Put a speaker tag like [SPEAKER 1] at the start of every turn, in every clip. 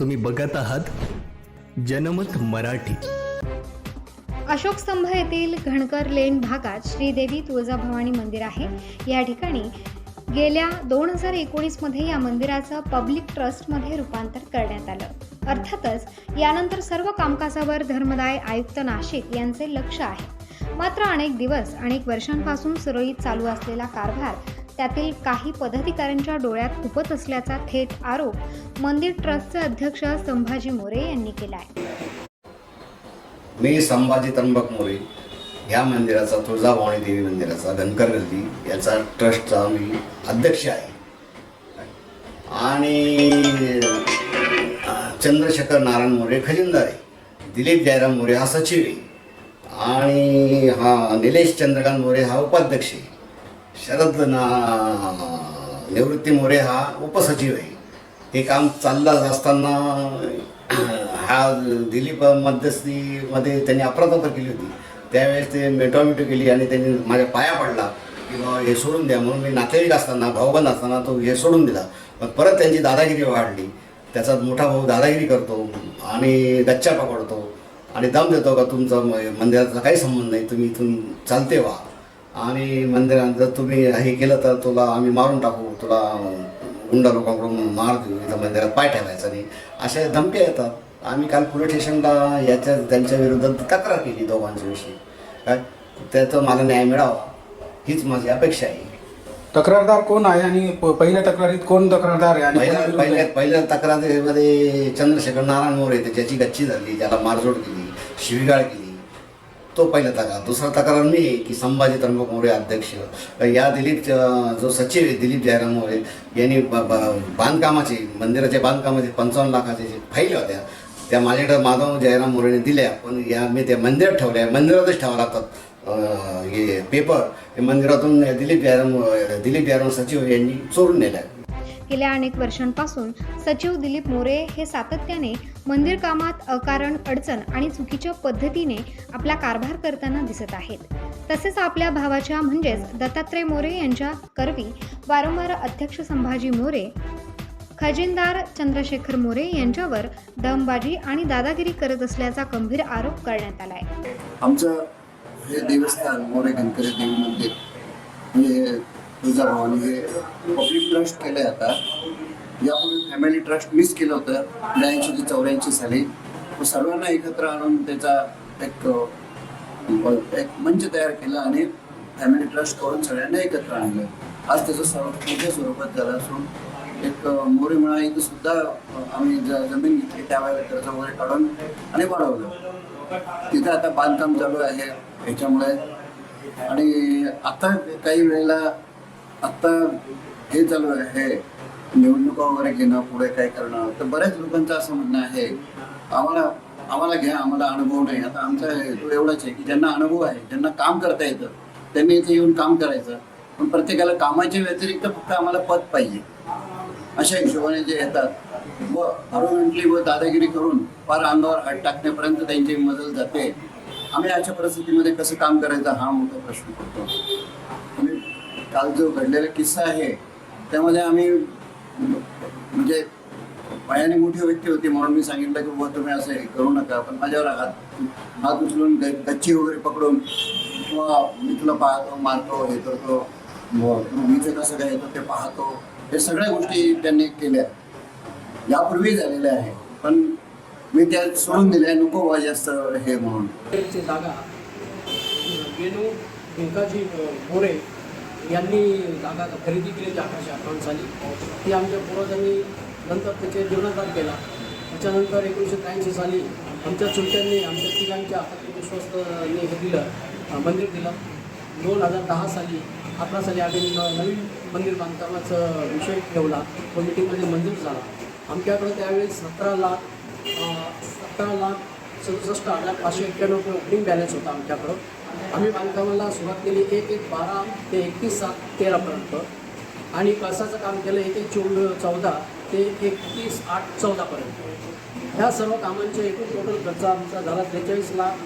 [SPEAKER 1] तुम्ही बघत आहात जनमत मराठी.
[SPEAKER 2] अशोक स्तंभ येथील घणकर लेन भागात श्रीदेवी तुळजाभवानी मंदिर आहे. या ठिकाणी गेल्या दोन हजार एकोणीसमध्ये या मंदिराचं पब्लिक ट्रस्टमध्ये रूपांतर करण्यात आलं. अर्थातच यानंतर सर्व कामकाजावर धर्मदाय आयुक्त नाशिक यांचे लक्ष आहे. मात्र अनेक दिवस अनेक वर्षांपासून सुरळीत चालू असलेला कारभार त्यातील काही पदाधिकाऱ्यांच्या डोळ्यात खुपत असल्याचा थेट आरोप मंदिर ट्रस्टचे अध्यक्ष संभाजी मोरे यांनी केला आहे
[SPEAKER 3] मी संभाजी त्र्यंबक मोरे या मंदिराचा तुळजाभवानी देवी मंदिराचा धनकर गल्ली याचा ट्रस्टचा मी अध्यक्ष आहे. आणि चंद्रशेखर नारायण मोरे खजिनदार आहे. दिलीप जयराम मोरे हा सचिव आहे. आणि हा निलेश चंद्रकांत मोरे हा उपाध्यक्ष आहे. शरद ना निवृत्ती मोरे हा उपसचिव आहे. हे काम चाललं असताना हा दिलीप मध्यस्थीमध्ये त्यांनी अप्रताप केली होती. त्यावेळेस ते मेटॉमिटो केली आणि त्यांनी माझ्या पाया पडला. की बाबा हे सोडून द्या. म्हणून मी नातेवाईक असताना भाऊबंद असताना तो हे सोडून दिला. मग परत त्यांची दादागिरी वाढली. त्याचा मोठा भाऊ दादागिरी करतो आणि गच्चा पकडतो. आणि दम देतो का तुमचा म- मंदिराचा काही संबंध नाही. तुम्ही इथून चालते व्हा. आणि मंदिरात जर तुम्ही हे केलं तर तुला आम्ही मारून टाकू तुला गुंडा लोकांकडून मार देऊ इथं मंदिरात पाय ठेवायचा नाही अशा धमक्या येतात. आम्ही काल पोलीस स्टेशनला याच्या त्यांच्या विरोधात तक्रार केली दोघांच्या विषयी. काय? त्याचं मला न्याय मिळावा हीच माझी अपेक्षा आहे.
[SPEAKER 4] तक्रारदार कोण आहे आणि प- पहिल्या तक्रारीत कोण तक्रारदार आहे? आणि
[SPEAKER 3] पहिल्या
[SPEAKER 4] कोणाविरुद्ध
[SPEAKER 3] पहिल्या
[SPEAKER 4] आहे?
[SPEAKER 3] पहिल्या तक्रारीमध्ये चंद्रशेखर नारायण मोरे ते ज्याची गच्ची धरली ज्याला मारझोड केली शिवीगाळ केली. तो पहिला तक्रार. दुसरा तक्रार मी आहे की संभाजी त्र्यंबक मोरे अध्यक्ष. या दिलीप जो सचिव आहे दिलीप जयराम मोरे यांनी बांधकामाचे मंदिराच्या बांधकामाचे पंचावन्न लाखाचे जे फाईल होत्या त्या माझ्याकडे माधव जयराम मोरेने दिल्या. पण या मी त्या मंदिरात ठेवल्या. मंदिरातच ठेवा लागतात हे पेपर हे मंदिरातून दिलीप जयराम दिलीप जयराम सचिव यांनी चोरून नेल्या.
[SPEAKER 2] गेल्या अनेक वर्षांपासून सचिव दिलीप मोरे हे सातत्याने मंदिर कामात अकारण अडचण आणि चुकीच्या पद्धतीने आपला कारभार करताना दिसत आहेत. तसेच आपल्या भावाच्या म्हणजेच दत्तात्रय मोरे यांच्या करवी वारंवार अध्यक्ष संभाजी मोरे खजिनदार चंद्रशेखर मोरे यांच्यावर दमबाजी आणि दादागिरी करत असल्याचा गंभीर आरोप करण्यात आला आहे
[SPEAKER 5] आमचं हे देवस्थान मोरे गणपती देवी मंदिर म्हणजे तुळजाभवानी हे पब्लिक ट्रस्ट केलं आता. यापूर्वी फॅमिली ट्रस्ट मिस केलं होतं. ब्याऐंशी ते चौऱ्याऐंशी साली. सर्वांना एकत्र आणून त्याचा एक एक मंच तयार केला आणि फॅमिली ट्रस्ट करून सगळ्यांना एकत्र आणलं. आज त्याचं सर्व मोठ्या स्वरूपात झालं असून एक मोरी म्हणा इथं सुद्धा आम्ही ज- जमीन घेतली. त्यावेळेला कर्ज वगैरे काढून आणि वाढवलं. तिथं आता बांधकाम चालू आहे ह्याच्यामुळे. आणि आता काही वेळेला आत्ता हे चालू आहे. निवडणुका वगैरे घेणं पुढे काय करणं तर बऱ्याच लोकांचं असं म्हणणं आहे. आम्हाला आम्हाला घ्या आम्हाला अनुभव नाही. आता आमचा हेतू एवढाच आहे की ज्यांना अनुभव आहे ज्यांना काम करता येतं त्यांनी इथे येऊन काम करायचं. पण प्रत्येकाला कामाच्या व्यतिरिक्त फक्त आम्हाला पद पाहिजे. अशा हिशोबाने जे येतात. व अरुमेंटली व दादागिरी करून फार अंगावर हात टाकण्यापर्यंत त्यांची मदत जाते. आम्ही अशा परिस्थितीमध्ये कसं काम करायचं हा मोठा प्रश्न पडतो. आणि काल जो घडलेला किस्सा आहे त्यामध्ये आम्ही म्हणजे पायाने मोठी व्यक्ती होती म्हणून मी सांगितलं की बाबा तुम्ही असं हे करू नका पण माझ्यावर हात हात उचलून ग- गच्ची वगैरे पकडून किंवा मी तुला पाहतो मारतो हे करतो व मीचं कसं काय येतो ते पाहतो हे सगळ्या गोष्टी त्यांनी केल्या. यापूर्वी झालेल्या आहे पण मी त्या सोडून दिल्या नको बुवा जास्त हे म्हणून.
[SPEAKER 6] जागा. वेणू भिंकाजी मोरे यांनी जागा खरेदी केली अकराशे अठ्ठावन्न साली ती आमच्या पूर्वजांनी नंतर त्याचे जीर्णोद्धार केला. त्याच्यानंतर एकोणीसशे त्र्याऐंशी साली आमच्या चुलत्यांनी आमच्या तिघांच्या हातातील विश्वस्तने हे दिलं मंदिर दिलं. दोन हजार दहा साली अकरा साली आम्ही नवीन मंदिर बांधकामाचा विषय ठेवला. तो मिटिंगमध्ये मंजूर झाला. आमच्याकडे त्यावेळेस सतरा लाख सतरा लाख सदुसष्ट हजार पाचशे एक्क्याण्णव रुपये ओपनिंग बॅलन्स होता आमच्याकडं आम्ही बांधकामाला सुरुवात केली एक एक बारा ते एकतीस सात तेरापर्यंत. आणि कळसाचं काम केलं एक एक चौद चौदा ते एकतीस आठ चौदापर्यंत. ह्या सर्व कामांचे एकूण टोटल खर्च आमचा झाला त्रेचाळीस लाख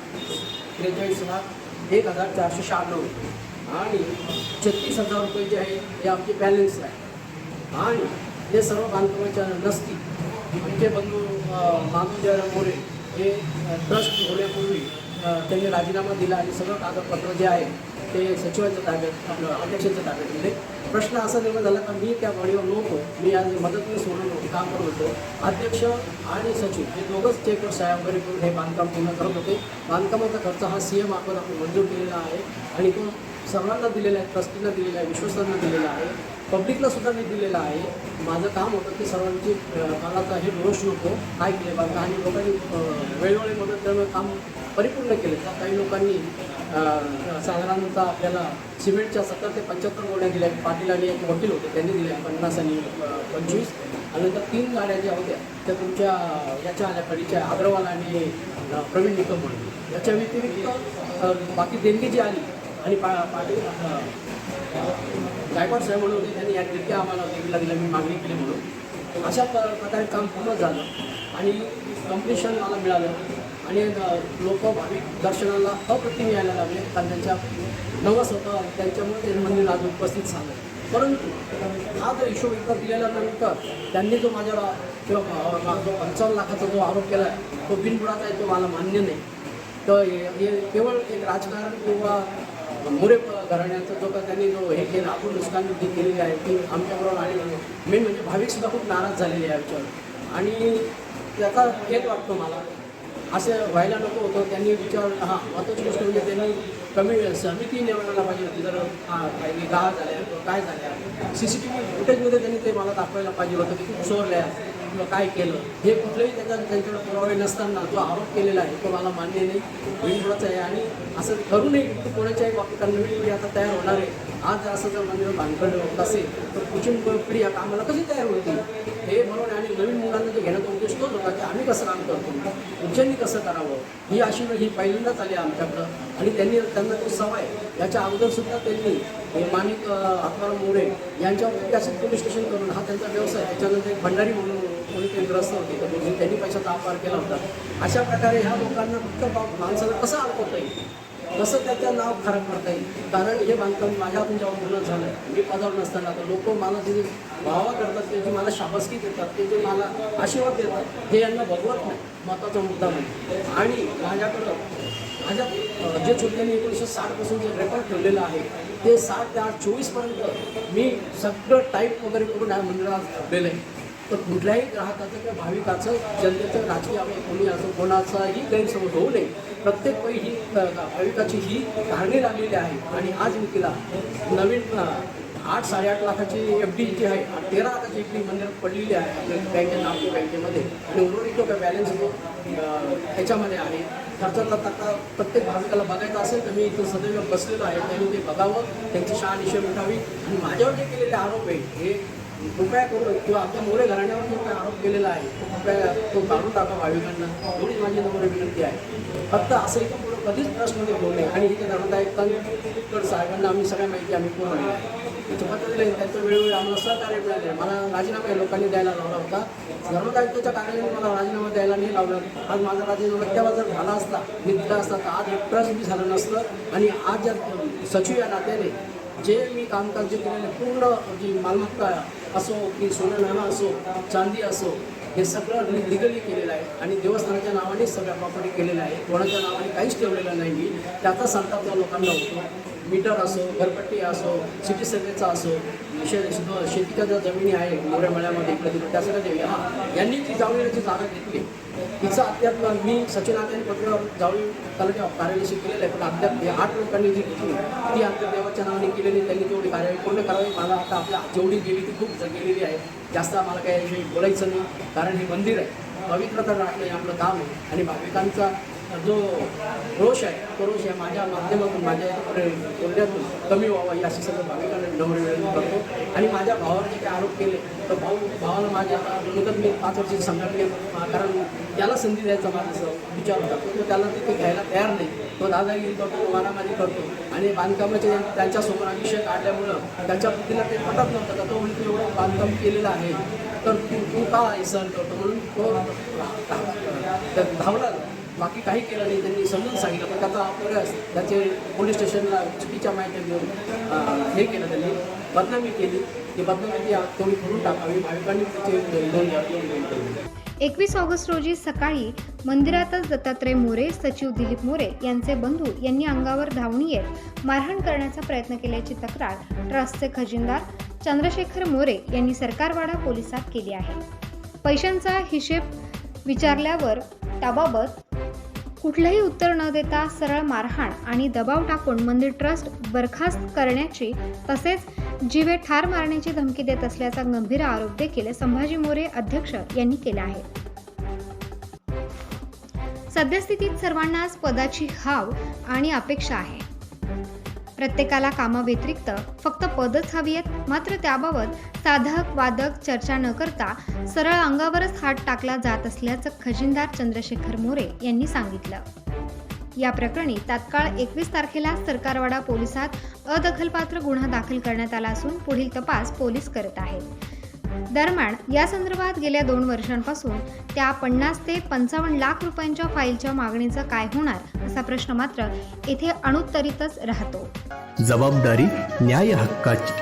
[SPEAKER 6] त्रेचाळीस लाख एक हजार चारशे शहाण्णव. आणि छत्तीस हजार रुपये जे आहे हे आमचे बॅलन्स आहे आणि हे सर्व बांधकामाच्या नसती आमचे बंधू माधुजय मोरे हे ट्रस्ट होण्यापूर्वी त्यांनी राजीनामा दिला आणि सगळं कागदपत्र जे आहे ते सचिवांच्या ताब्यात आपलं अध्यक्षांच्या ताब्यात दिले. प्रश्न असा निर्माण झाला का मी त्या बॉडीवर नव्हतो. मी आज मदतनीस सोडून काम करत होतो. अध्यक्ष आणि सचिव हे दोघंच चेकवर साहेब वगैरे करून हे बांधकाम पूर्ण करत होते. बांधकामाचा खर्च हा सी एम आपण आपण मंजूर केलेला आहे. आणि तो सर्वांना दिलेला आहे ट्रस्टींना दिलेला आहे विश्वस्तांना दिलेला आहे. पब्लिकला सुद्धा मी दिलेला आहे. माझं काम होतं की सर्वांची अं, कामाचा हे दोष नको काय केले बांधकाम आणि लोकांनी वेळोवेळी मदत त्यामुळे काम परिपूर्ण केले. तर काही लोकांनी साधारणतः आपल्याला सिमेंटच्या सत्तर ते पंच्याहत्तर गोड्या दिल्या. पाटील आणि एक वकील होते त्यांनी दिल्या पन्नास आणि पंचवीस. आणि नंतर तीन गाड्या ज्या होत्या त्या तुमच्या याच्या आल्या कडीच्या अग्रवाल आणि प्रवीण निकम म्हणून. याच्या व्यतिरिक्त बाकी देणगी जी आली आणि पा पाटील गायकवाड साहेब म्हणून होते त्यांनी या तिथे आम्हाला देवीला दिल्या मी मागणी केली म्हणून. अशा प्रकारे काम पूर्ण झालं आणि कम्प्लिशन मला मिळालं. आणि लोक भाविक दर्शनाला अप्रतिम यायला लागले कारण त्यांच्या नवस होतं त्यांच्यामुळे ते मंदिर आज उपस्थित झालं. परंतु हा जर हिशोब एकदा दिलेल्यानंतर त्यांनी जो माझ्यावर किंवा जो पंचावन्न लाखाचा जो आरोप केला आहे तो बिनबुडाचा आहे तो मला मान्य नाही. तर हे केवळ एक राजकारण किंवा मुरे घराण्याचा जो का त्यांनी जो हे केलं आपण नुकसानबुद्धी केलेली आहे ती आमच्याबरोबर आणि मेन म्हणजे भाविकसुद्धा खूप नाराज झालेले आहे आमच्यावर. आणि त्याचा हेच वाटतो मला. असं व्हायला नको होतं. त्यांनी विचार हां महत्त्वाची गोष्ट म्हणजे त्यांनी कमी समिती निवडायला पाहिजे होती. जर हां काही गाळ झाल्या काय झाल्या. सी सी टी व्ही फुटेजमध्ये त्यांनी ते मला दाखवायला पाहिजे होतं. की खूप चोरल्या कुठलं काय केलं हे कुठलंही त्याच्या त्यांच्याकडे पुरावे नसताना जो आरोप केलेला आहे तो मला मान्य नाही बिनबुडाचा आहे. आणि असं करू नये की कोणाच्याही बाबतीत नवीन पिढी आता तयार होणार आहे. आज असं जर मंदिर बांधकड होत असेल तर पुढची पिढी या कामाला कशी तयार होती हे म्हणून आणि नवीन मुलांना जे घेण्याचा उद्देश तोच होता की आम्ही कसं काम करतो? पुढच्यांनी कसं करावं? ही अशी वेळ ही पहिल्यांदाच आली आमच्याकडं. आणि त्यांनी त्यांना तो सवय याच्या अगोदरसुद्धा त्यांनी माणिक आत्माराम मोरे यांच्यावर असं पोलीस स्टेशन करून हा त्यांचा व्यवसाय त्याच्यानंतर एक भंडारी म्हणून कोणी ते ग्रस्त होते तर म्हणजे त्यांनी पैशाचा अपहार केला होता? अशा प्रकारे ह्या लोकांना फक्त माणसाला कसं अडकवता येईल? कसं त्याचं नाव खराब करता येईल? कारण हे बांधकाम माझ्यातून जेव्हा पूर्ण झालं मी पदावर नसताना तर लोक मला जे भावा करतात ते जे मला शाबासकी देतात ते जे मला आशीर्वाद देतात हे यांना बघवत नाही महत्त्वाचा मुद्दा म्हणजे आणि माझ्याकडं माझ्या जे छोट्याने एकोणीसशे साठपासून जे रेकॉर्ड ठेवलेलं आहे ते साठ ते आठ चोवीसपर्यंत मी सगळं टाईप वगैरे करून या मंदिरात ठेवलेलं आहे. तर कुठल्याही ग्राहकाचं किंवा भाविकाचं जनतेचं राजकीय कोणी असं कोणाचाही गैरसमज होऊ नये. प्रत्येक वेळी ही भाविकाची ही धारणी लागलेली आहे आणि आज मी तिला नवीन आठ साडेआठ लाखाची एफ डी जी आहे तेरा लाखाची एफ डी मंदिरात पडलेली आहे आपल्या बँकेत नागपूर बँकेमध्ये. आणि उर्वरित जो काय बॅलन्स जो त्याच्यामध्ये आहे. खर्चातला तक्ता प्रत्येक भाविकाला बघायचा असेल तर मी इथं सदैव बसलेलो आहे. त्यांनी ते बघावं त्यांची शहानिशय उठावी आणि माझ्यावर जे केलेले आरोप आहे हे कृपया करून किंवा आमच्या मोरे घराण्यावर जो काही आरोप केलेला आहे तो कृपया तो काढून टाका भाविकांना एवढीच माझी नम्र विनंती आहे. फक्त असं इथं पुढं कधीच ट्रस्टमध्ये होऊ नये. आणि इथे धर्मदायिकांकडे साहेबांना आम्ही सगळ्या माहिती आम्ही कोण आहे. त्यांचं वेळोवेळी आम्हाला सहकार्य मिळाले मला राजीनामा लोकांनी द्यायला लावला होता. धर्मदायित्वाच्या कार्यालयाने मला राजीनामा द्यायला नाही लावला. आज माझा राजीनामा तेव्हा जर झाला असता निघला असता तर आज एक ट्रस्ट बी झालं नसतं. आणि आज ज्या सचिव या नात्याने जे मी कामकाज जे केलेले पूर्ण जी मालमत्ता असो की सोनं नाणं असो चांदी असो हे सगळं लिगली केलेलं आहे. आणि देवस्थानाच्या नावाने सगळ्या प्रॉपर्टी केलेल्या आहे कोणाच्या नावाने काहीच ठेवलेलं नाही मी. त्याचा संताप त्या लोकांना होतो. मीटर असो घरपट्टी असो सिटी सर्वेचा असो शे शेतीच्या ज्या जमिनी आहे मोऱ्या मळ्यामध्ये इकडे त्या सगळ्या देवी हां यांनी ती जावळीची जागा घेतली. तिचं अद्याप मी सचिन यांनी पत्रावर जावळी तलाठी कार्यालयाशी केलेलं आहे पण अद्याप या आठ लोकांनी जी घेतली ती अद्याप देवाच्या नावाने केलेली त्यांनी तेवढी कार्यवाही पूर्ण करावी. मला आता आपल्या जेवढी गेली ती खूप गेलेली आहे. जास्त आम्हाला काही याविषयी बोलायचं नाही कारण हे मंदिर आहे. पवित्रता राखणं हे आपलं काम आहे. आणि भाविकांचा जो रोष आहे तो रोष आहे माझ्या माध्यमातून माझ्या बोलण्यातून कमी व्हावा ही अशी सगळं भाविकांना विनम्र विनंती करतो. आणि माझ्या भावावर जे काही आरोप केले तर भाऊ भावाला माझ्या मुदत मी पाच वर्षाची संघटना कारण त्याला संधी द्यायचा माझा विचार होता. तो त्याला तिथे घ्यायला तयार नाही. तो दादागिरी करतो तो मारामारी करतो. आणि बांधकामाचे त्यांच्यासमोर अभिषेक काढल्यामुळं त्याच्या बुद्धीला ते पटत नव्हतं का? तो म्हणजे एवढं बांधकाम केलेलं आहे तर तू तू का हे सहन करतो? म्हणून तो धावला. बाकी काही केलं नाही त्यांनी समजून सांगितलं. पण त्याचा आपल्याला त्याचे पोलीस स्टेशनला चुकीच्या माहिती देऊन हे केलं त्यांनी. बदनामी केली. ती बदनामी ती तुम्ही करून टाकावी. भाविकांनी त्याचे नोंद घ्यावी
[SPEAKER 2] एकवीस ऑगस्ट रोजी सकाळी मंदिरातच दत्तात्रय मोरे सचिव दिलीप मोरे यांचे बंधू यांनी अंगावर धावून येत मारहाण करण्याचा प्रयत्न केल्याची तक्रार ट्रस्टचे खजिनदार चंद्रशेखर मोरे यांनी सरकारवाडा पोलिसात केली आहे. पैशांचा हिशेब विचारल्यावर त्याबाबत कुठलंही उत्तर न देता सरळ मारहाण आणि दबाव टाकून मंदिर ट्रस्ट बरखास्त करण्याची तसेच जीवे ठार मारण्याची धमकी देत असल्याचा गंभीर आरोप देखील संभाजी मोरे अध्यक्ष यांनी केला आहे. सद्यस्थितीत सर्वांनाच पदाची हाव आणि अपेक्षा आहे. प्रत्येकाला कामाव्यतिरिक्त फक्त पदच हवी आहेत. मात्र त्याबाबत साधक वादक चर्चा न करता सरळ अंगावरच हात टाकला जात असल्याचं खजिनदार चंद्रशेखर मोरे यांनी सांगितलं. या प्रकरणी तात्काळ एकवीस तारखेला सरकारवाडा पोलिसात अदखलपात्र गुन्हा दाखल करण्यात आला असून पुढील तपास पोलीस करत आहेत. दरम्यान या संदर्भात गेल्या दोन वर्षांपासून त्या पन्नास ते पंचावन्न लाख रुपयांच्या फाईलच्या मागणीचं काय होणार असा प्रश्न मात्र येथे अनुत्तरितच राहतो.
[SPEAKER 1] जबाबदारी न्याय हक्काची